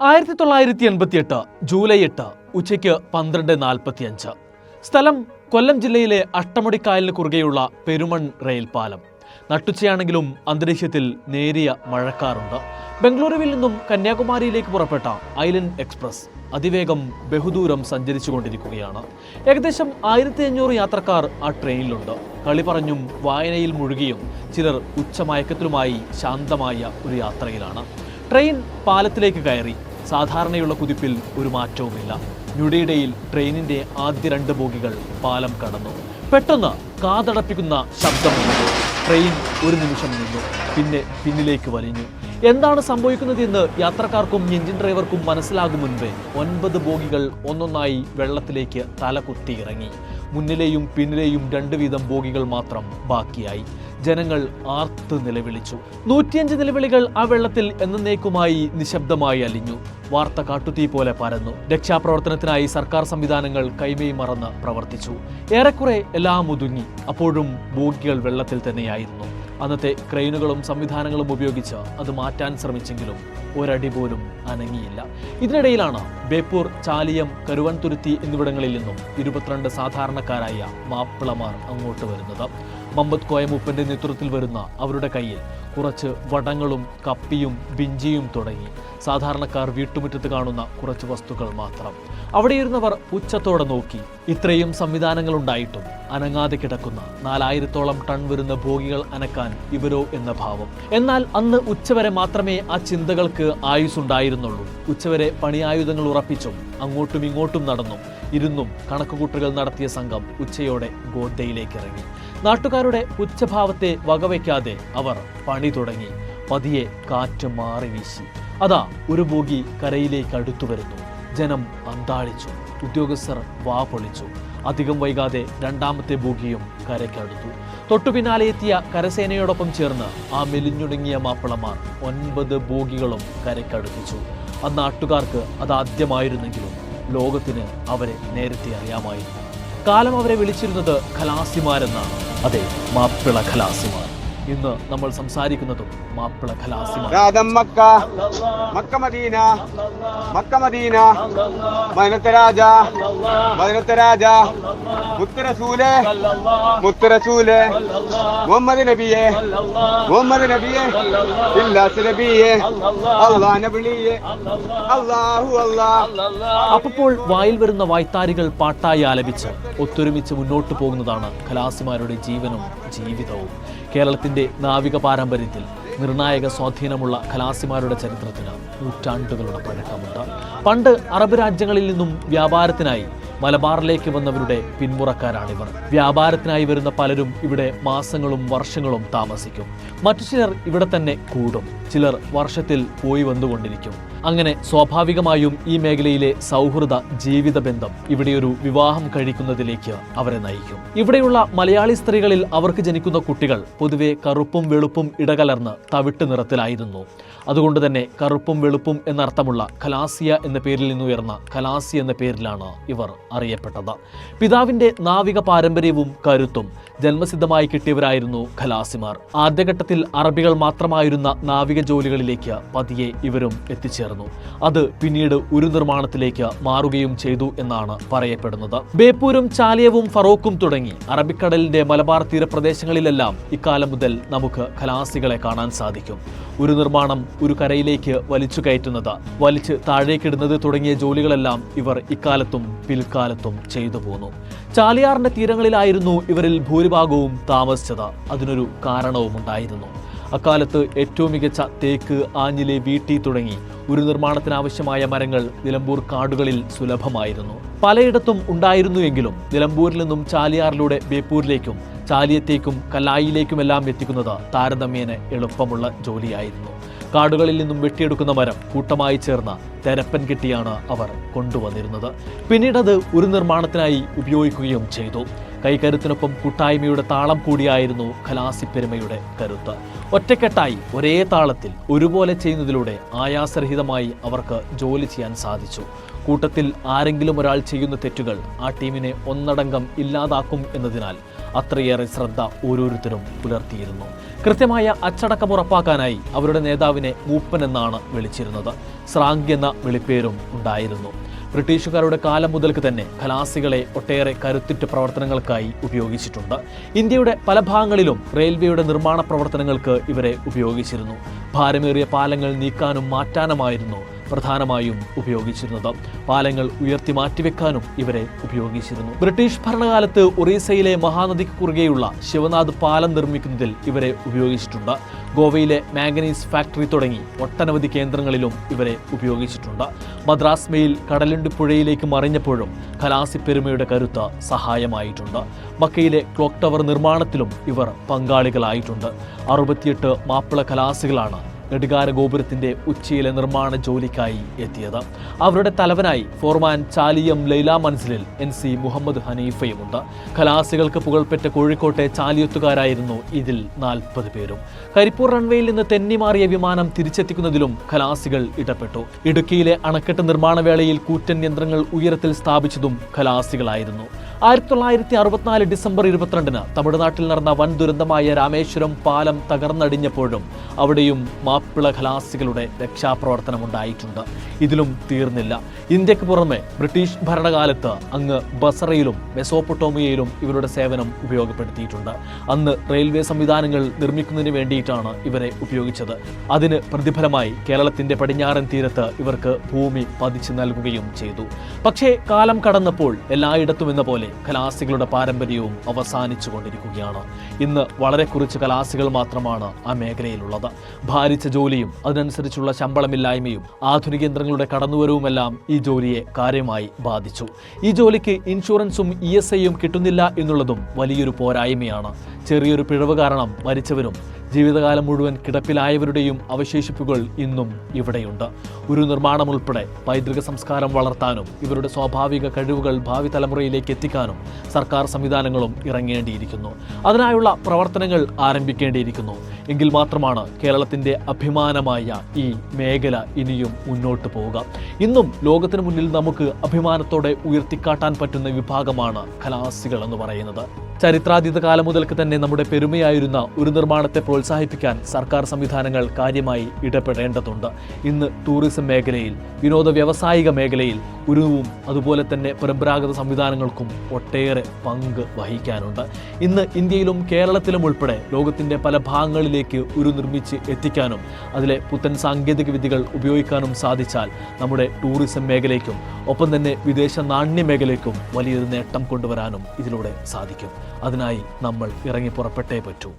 ആയിരത്തി തൊള്ളായിരത്തി എൺപത്തി എട്ട് ജൂലൈ എട്ട് ഉച്ചയ്ക്ക് പന്ത്രണ്ട് നാൽപ്പത്തി അഞ്ച് സ്ഥലം കൊല്ലം ജില്ലയിലെ അഷ്ടമുടിക്കായലിന് കുറുകെയുള്ള പെരുമൺ റെയിൽ പാലം നട്ടുച്ചയാണെങ്കിലും അന്തരീക്ഷത്തിൽ നേരിയ മഴക്കാറുണ്ട്. ബംഗളൂരുവിൽ നിന്നും കന്യാകുമാരിയിലേക്ക് പുറപ്പെട്ട ഐലൻഡ് എക്സ്പ്രസ് അതിവേഗം ബഹുദൂരം സഞ്ചരിച്ചുകൊണ്ടിരിക്കുകയാണ്. ഏകദേശം ആയിരത്തി അഞ്ഞൂറ് യാത്രക്കാർ ആ ട്രെയിനിലുണ്ട്. കളി പറഞ്ഞും വായനയിൽ മുഴുകിയും ചിലർ ഉച്ചമയക്കത്തിലുമായി ശാന്തമായ ഒരു യാത്രയിലാണ്. ട്രെയിൻ പാലത്തിലേക്ക് കയറി സാധാരണയുള്ള കുതിപ്പിൽ ഒരു മാറ്റവുമില്ല. ഞൊടിയിടയിൽ ട്രെയിനിന്റെ ആദ്യ രണ്ട് ബോഗികൾ പാലം കടന്നു. പെട്ടെന്ന് കാതടപ്പിക്കുന്ന ശബ്ദമുണ്ട് ട്രെയിൻ ഒരു നിമിഷം നിന്നു. പിന്നെ പിന്നിലേക്ക് വലിഞ്ഞു. എന്താണ് സംഭവിക്കുന്നത് എന്ന് യാത്രക്കാർക്കും എഞ്ചിൻ ഡ്രൈവർക്കും മനസ്സിലാകും മുൻപേ ഒൻപത് ബോഗികൾ ഒന്നൊന്നായി വെള്ളത്തിലേക്ക് തല കുത്തി ഇറങ്ങി മുന്നിലെയും പിന്നിലെയും രണ്ട് വീതം ബോഗികൾ മാത്രം ബാക്കിയായി. ജനങ്ങൾ ആർത്ത് നിലവിളിച്ചു. നൂറ്റിയഞ്ച് നിലവിളികൾ ആ വെള്ളത്തിൽ എന്നേക്കുമായി നിശബ്ദമായി അലിഞ്ഞു. വാർത്ത കാട്ടുതീ പോലെ പരന്നു. രക്ഷാപ്രവർത്തനത്തിനായി സർക്കാർ സംവിധാനങ്ങൾ കൈമേ മറന്ന് പ്രവർത്തിച്ചു. ഏറെക്കുറെ എല്ലാം ഒതുങ്ങി. അപ്പോഴും ബോഗികൾ വെള്ളത്തിൽ തന്നെയായിരുന്നു. അന്നത്തെ ക്രെയിനുകളും സംവിധാനങ്ങളും ഉപയോഗിച്ച് അത് മാറ്റാൻ ശ്രമിച്ചെങ്കിലും ഒരടി പോലും അനങ്ങിയില്ല. ഇതിനിടയിലാണ് ബേപ്പൂർ ചാലിയം കരുവൻതുരുത്തി എന്നിവിടങ്ങളിൽ നിന്നും ഇരുപത്തിരണ്ട് സാധാരണക്കാരായ മാപ്പിളമാർ അങ്ങോട്ട് വരുന്നത്. മമ്പത് കോയമുപ്പന്റെ നേതൃത്വത്തിൽ വരുന്ന അവരുടെ കയ്യിൽ കുറച്ച് വടങ്ങളും കപ്പിയും ബിഞ്ചിയും തുടങ്ങി. സാധാരണക്കാർ വീട്ടുമുറ്റത്ത് കാണുന്ന കുറച്ച് വസ്തുക്കൾ മാത്രം. അവിടെ ഇരുന്നവർ പുച്ഛത്തോടെ നോക്കി. ഇത്രയും സംവിധാനങ്ങൾ ഉണ്ടായിട്ടും അനങ്ങാതെ കിടക്കുന്ന നാലായിരത്തോളം ടൺ വരുന്ന ഭോഗികൾ അനക്കാൻ ഇവരോ എന്ന ഭാവം. എന്നാൽ അന്ന് ഉച്ചവരെ മാത്രമേ ആ ചിന്തകൾക്ക് ആയുസ് ഉണ്ടായിരുന്നുള്ളൂ ഉച്ചവരെ പണിയായുധങ്ങൾ ഉറപ്പിച്ചും അങ്ങോട്ടും ഇങ്ങോട്ടും നടന്നും. ഇരുന്നും കണക്കുകൂട്ടുകൾ നടത്തിയ സംഘം ഉച്ചയോടെ ഗോദ്ദയിലേക്ക് ഇറങ്ങി നാട്ടുകാരുടെ ഉച്ചഭാവത്തെ വകവയ്ക്കാതെ അവർ പണി തുടങ്ങി. പതിയെ കാറ്റ് മാറി വീശി. അതാ ഒരു ബോഗി കരയിലേക്ക് അടുത്തു വരുന്നു. ജനം അന്താളിച്ചു. ഉദ്യോഗസ്ഥർ വാ പൊളിച്ചു. അധികം വൈകാതെ രണ്ടാമത്തെ ബോഗിയും കരയ്ക്കടുത്തു തൊട്ടു പിന്നാലെ എത്തിയ കരസേനയോടൊപ്പം ചേർന്ന് ആ മെലിഞ്ഞുടുങ്ങിയ മാപ്പിളമാർ ഒൻപത് ബോഗികളും കരയ്ക്കടുപ്പിച്ചു ആ നാട്ടുകാർക്ക് അതാദ്യമായിരുന്നെങ്കിലും ലോകത്തിന് അവരെ നേരത്തെ അറിയാമായിരുന്നു. കാലം അവരെ വിളിച്ചിരുന്നത് ഖലാസിമാരെന്നാണ്. അതെ മാപ്പിള ഖലാസിമാർ. ഇന്ന് നമ്മൾ സംസാരിക്കുന്നതും മാപ്പിള മുഹമ്മദ് നബിയെ മുഹമ്മദ് നബിയെ ഇല്ലാസ് നബിയെ അപ്പോൾ വായിൽ വരുന്ന വായ്ത്താരികൾ പാട്ടായി ആലപിച്ച് ഒത്തൊരുമിച്ച് മുന്നോട്ട് പോകുന്നതാണ് ഖലാസിമാരുടെ ജീവനും ജീവിതവും. കേരളത്തിന്റെ നാവിക പാരമ്പര്യത്തിൽ നിർണായക സ്വാധീനമുള്ള ഖലാസിമാരുടെ ചരിത്രത്തിന് നൂറ്റാണ്ടുകളുടെ പഴക്കമുണ്ട്. പണ്ട് അറബ് രാജ്യങ്ങളിൽ നിന്നും വ്യാപാരത്തിനായി മലബാറിലേക്ക് വന്നവരുടെ പിന്മുറക്കാരാണിവർ. വ്യാപാരത്തിനായി വരുന്ന പലരും ഇവിടെ മാസങ്ങളും വർഷങ്ങളും താമസിക്കും. മറ്റു ചിലർ ഇവിടെ തന്നെ കൂടും. ചിലർ വർഷത്തിൽ പോയി വന്നുകൊണ്ടിരിക്കും. അങ്ങനെ സ്വാഭാവികമായും ഈ മേഖലയിലെ സൗഹൃദ ജീവിത ബന്ധം ഇവിടെയൊരു വിവാഹം കഴിക്കുന്നതിലേക്ക് അവരെ നയിക്കും. ഇവിടെയുള്ള മലയാളി സ്ത്രീകളിൽ അവർക്ക് ജനിക്കുന്ന കുട്ടികൾ പൊതുവെ കറുപ്പും വെളുപ്പും ഇടകലർന്ന് തവിട്ട് നിറത്തിലായിരുന്നു. അതുകൊണ്ട് തന്നെ കറുപ്പും വെളുപ്പും എന്നർത്ഥമുള്ള ഖലാസിയ എന്ന പേരിൽ നിന്നുയർന്ന ഖലാസി എന്ന പേരിലാണ് ഇവർ അറിയപ്പെട്ടത്. പിതാവിന്റെ നാവിക പാരമ്പര്യവും കരുത്തും ജന്മസിദ്ധമായി കിട്ടിയവരായിരുന്നു ഖലാസിമാർ. ആദ്യഘട്ടത്തിൽ അറബികൾ മാത്രമായിരുന്ന നാവിക ജോലികളിലേക്ക് പതിയെ ഇവരും എത്തിച്ചേർന്നു. അത് പിന്നീട് ഒരു നിർമ്മാണത്തിലേക്ക് മാറുകയും ചെയ്തു എന്നാണ് പറയപ്പെടുന്നത്. ബേപ്പൂരും ചാലിയവും ഫറോക്കും തുടങ്ങി അറബിക്കടലിന്റെ മലബാർ തീരപ്രദേശങ്ങളിലെല്ലാം ഇക്കാലം മുതൽ നമുക്ക് ഖലാസികളെ കാണാൻ സാധിക്കും. ഒരു നിർമ്മാണം ഒരു കരയിലേക്ക് വലിച്ചു കയറ്റുന്നത്. വലിച്ച് താഴേക്കിടുന്നത് തുടങ്ങിയ ജോലികളെല്ലാം ഇവർ ഇക്കാലത്തും പിൽക്കാലത്തും ചെയ്തു പോന്നു. ചാലിയാറിന്റെ തീരങ്ങളിലായിരുന്നു ഇവരിൽ ഭൂരിഭാഗവും താമസിച്ചത്. അതിനൊരു കാരണവും ഉണ്ടായിരുന്നു അക്കാലത്ത് ഏറ്റവും മികച്ച തേക്ക് ആഞ്ഞിലെ വീട്ടി തുടങ്ങി ഒരു നിർമ്മാണത്തിനാവശ്യമായ മരങ്ങൾ നിലമ്പൂർ കാടുകളിൽ സുലഭമായിരുന്നു. പലയിടത്തും ഉണ്ടായിരുന്നുവെങ്കിലും നിലമ്പൂരിൽ നിന്നും ചാലിയാറിലൂടെ ബേപ്പൂരിലേക്കും ചാലിയത്തേക്കും കല്ലായിലേക്കുമെല്ലാം എത്തിക്കുന്നത് താരതമ്യേന എളുപ്പമുള്ള ജോലിയായിരുന്നു. കാടുകളിൽ നിന്നും വെട്ടിയെടുക്കുന്ന മരം കൂട്ടമായി ചേർന്ന തെരപ്പൻ കെട്ടിയാണ് അവർ കൊണ്ടുവന്നിരുന്നത്. പിന്നീട് അത് ഒരു നിർമ്മാണത്തിനായി ഉപയോഗിക്കുകയും ചെയ്തു. കൈകരുത്തിനൊപ്പം കൂട്ടായ്മയുടെ താളം കൂടിയായിരുന്നു ഖലാസിപ്പെരുമയുടെ കരുത്ത്. ഒറ്റക്കെട്ടായി ഒരേ താളത്തിൽ ഒരുപോലെ ചെയ്യുന്നതിലൂടെ ആയാസരഹിതമായി അവർക്ക് ജോലി ചെയ്യാൻ സാധിച്ചു. കൂട്ടത്തിൽ ആരെങ്കിലും ഒരാൾ ചെയ്യുന്ന തെറ്റുകൾ ആ ടീമിനെ ഒന്നടങ്കം ഇല്ലാതാക്കും എന്നതിനാൽ അത്രയേറെ ശ്രദ്ധ ഓരോരുത്തരും പുലർത്തിയിരുന്നു. കൃത്യമായ അച്ചടക്കം ഉറപ്പാക്കാനായി അവരുടെ നേതാവിനെ മൂപ്പൻ എന്നാണ് വിളിച്ചിരുന്നത്. സ്രാങ്ക് എന്ന വിളിപ്പേരും ഉണ്ടായിരുന്നു. ബ്രിട്ടീഷുകാരുടെ കാലം മുതൽക്ക് തന്നെ ഖലാസികളെ ഒട്ടേറെ കരുത്തുറ്റ പ്രവർത്തനങ്ങൾക്കായി ഉപയോഗിച്ചിട്ടുണ്ട്. ഇന്ത്യയുടെ പല ഭാഗങ്ങളിലും റെയിൽവേയുടെ നിർമ്മാണ പ്രവർത്തനങ്ങൾക്ക് ഇവരെ ഉപയോഗിച്ചിരുന്നു. ഭാരമേറിയ പാലങ്ങൾ നീക്കാനും മാറ്റാനുമായിരുന്നു പ്രധാനമായും ഉപയോഗിച്ചിരുന്നത്. പാലങ്ങൾ ഉയർത്തി മാറ്റിവെക്കാനും ഇവരെ ഉപയോഗിച്ചിരുന്നു. ബ്രിട്ടീഷ് ഭരണകാലത്ത് ഒറീസയിലെ മഹാനദിക്ക് കുറുകെയുള്ള ശിവനാഥ് പാലം നിർമ്മിക്കുന്നതിൽ ഇവരെ ഉപയോഗിച്ചിട്ടുണ്ട്. ഗോവയിലെ മാംഗനീസ് ഫാക്ടറി തുടങ്ങി ഒട്ടനവധി കേന്ദ്രങ്ങളിലും ഇവരെ ഉപയോഗിച്ചിട്ടുണ്ട്. മദ്രാസ് മെയിൽ കടലുണ്ടി പുഴയിലേക്ക് മറിഞ്ഞപ്പോഴും ഖലാസി പെരുമയുടെ കരുത്ത് സഹായമായിട്ടുണ്ട്. മക്കയിലെ ക്ലോക്ക് ടവർ നിർമ്മാണത്തിലും ഇവർ പങ്കാളികളായിട്ടുണ്ട്. അറുപത്തിയെട്ട് മാപ്പിള ഖലാസികളാണ് നെടുകാര ഗോപുരത്തിന്റെ ഉച്ചയിലെ നിർമ്മാണ ജോലിക്കായി എത്തിയത്. അവരുടെ തലവനായി ഫോർമാൻ ചാലിയം ലൈല മൻസിലിൽ എൻ സി മുഹമ്മദ് ഹനീഫയുമുണ്ട്. കലാസികൾക്ക് പുകൾപ്പെട്ട കോഴിക്കോട്ടെ ചാലിയത്തുകാരായിരുന്നു ഇതിൽ നാൽപ്പത് പേരും. കരിപ്പൂർ റൺവേയിൽ നിന്ന് തെന്നിമാറിയ വിമാനം തിരിച്ചെത്തിക്കുന്നതിലും ഖലാസികൾ ഇടപെട്ടു. ഇടുക്കിയിലെ അണക്കെട്ട് നിർമ്മാണ വേളയിൽ കൂറ്റൻ യന്ത്രങ്ങൾ ഉയരത്തിൽ സ്ഥാപിച്ചതും ഖലാസികളായിരുന്നു. ആയിരത്തി തൊള്ളായിരത്തി അറുപത്തിനാല് ഡിസംബർ ഇരുപത്തിരണ്ടിന് തമിഴ്നാട്ടിൽ നടന്ന വൻ ദുരന്തമായ രാമേശ്വരം പാലം തകർന്നടിഞ്ഞപ്പോഴും അവിടെയും മാപ്പിള ഖലാസികളുടെ രക്ഷാപ്രവർത്തനം ഉണ്ടായിട്ടുണ്ട്. ഇതിലും തീർന്നില്ല. ഇന്ത്യയ്ക്ക് പുറമെ ബ്രിട്ടീഷ് ഭരണകാലത്ത് അങ്ങ് ബസറയിലും മെസോപ്പൊട്ടോമിയയിലും ഇവരുടെ സേവനം ഉപയോഗപ്പെടുത്തിയിട്ടുണ്ട്. അന്ന് റെയിൽവേ സംവിധാനങ്ങൾ നിർമ്മിക്കുന്നതിന് വേണ്ടിയിട്ടാണ് ഇവരെ ഉപയോഗിച്ചത്. അതിന് പ്രതിഫലമായി കേരളത്തിന്റെ പടിഞ്ഞാറൻ തീരത്ത് ഇവർക്ക് ഭൂമി പതിച്ചു നൽകുകയും ചെയ്തു. പക്ഷേ കാലം കടന്നപ്പോൾ എല്ലായിടത്തും എന്ന പോലെ കലാസികളുടെ പാരമ്പര്യവും അവസാനിച്ചു കൊണ്ടിരിക്കുകയാണ് ഇന്ന് വളരെ കുറച്ച് കലാസികൾ മാത്രമാണ് ആ മേഖലയിലുള്ളത്. ഭാരിച്ച ജോലിയും അതിനനുസരിച്ചുള്ള ശമ്പളമില്ലായ്മയും ആധുനിക യന്ത്രങ്ങളുടെ കടന്നുവരവുമെല്ലാം ഈ ജോലിയെ കാര്യമായി ബാധിച്ചു. ഈ ജോലിക്ക് ഇൻഷുറൻസും ഇ എസ് ഐയും കിട്ടുന്നില്ല എന്നുള്ളതും വലിയൊരു പോരായ്മയാണ്. ചെറിയൊരു പിഴവ് കാരണം മരിച്ചവരും ജീവിതകാലം മുഴുവൻ കിടപ്പിലായവരുടെയും അവശേഷിപ്പുകൾ ഇന്നും ഇവിടെയുണ്ട്. ഒരു നിർമ്മാണം ഉൾപ്പെടെ പൈതൃക സംസ്കാരം വളർത്താനും ഇവരുടെ സ്വാഭാവിക കഴിവുകൾ ഭാവി തലമുറയിലേക്ക് എത്തിക്കാനും സർക്കാർ സംവിധാനങ്ങളും ഇറങ്ങേണ്ടിയിരിക്കുന്നു. അതിനായുള്ള പ്രവർത്തനങ്ങൾ ആരംഭിക്കേണ്ടിയിരിക്കുന്നു. എങ്കിൽ മാത്രമാണ് കേരളത്തിന്റെ അഭിമാനമായ ഈ മേഖല ഇനിയും മുന്നോട്ട് പോവുക. ഇന്നും ലോകത്തിന് മുന്നിൽ നമുക്ക് അഭിമാനത്തോടെ ഉയർത്തിക്കാട്ടാൻ പറ്റുന്ന വിഭാഗമാണ് കലാസികൾ എന്ന് പറയുന്നത്. ചരിത്രാതീത കാലം മുതൽക്ക് തന്നെ നമ്മുടെ പെരുമയായിരുന്ന ഒരു നിർമ്മാണത്തെ പ്രോത്സാഹിപ്പിക്കാൻ സർക്കാർ സംവിധാനങ്ങൾ കാര്യമായി ഇടപെടേണ്ടതുണ്ട്. ഇന്ന് ടൂറിസം മേഖലയിൽ വിനോദ വ്യാവസായിക മേഖലയിൽ ഉരുവും അതുപോലെ തന്നെ പരമ്പരാഗത സംവിധാനങ്ങൾക്കും ഒട്ടേറെ പങ്ക് വഹിക്കാനുണ്ട്. ഇന്ന് ഇന്ത്യയിലും കേരളത്തിലും ഉൾപ്പെടെ ലോകത്തിന്റെ പല ഭാഗങ്ങളിലേക്ക് ഉരു നിർമ്മിച്ച് എത്തിക്കാനും അതിലെ പുത്തൻ സാങ്കേതിക വിദ്യകൾ ഉപയോഗിക്കാനും സാധിച്ചാൽ നമ്മുടെ ടൂറിസം മേഖലയ്ക്കും ഒപ്പം തന്നെ വിദേശ നാണ്യ മേഖലയ്ക്കും വലിയൊരു നേട്ടം കൊണ്ടുവരാനും ഇതിലൂടെ സാധിക്കും. അതിനായി നമ്മൾ ഇറങ്ങി പുറപ്പെട്ടേ പറ്റൂ.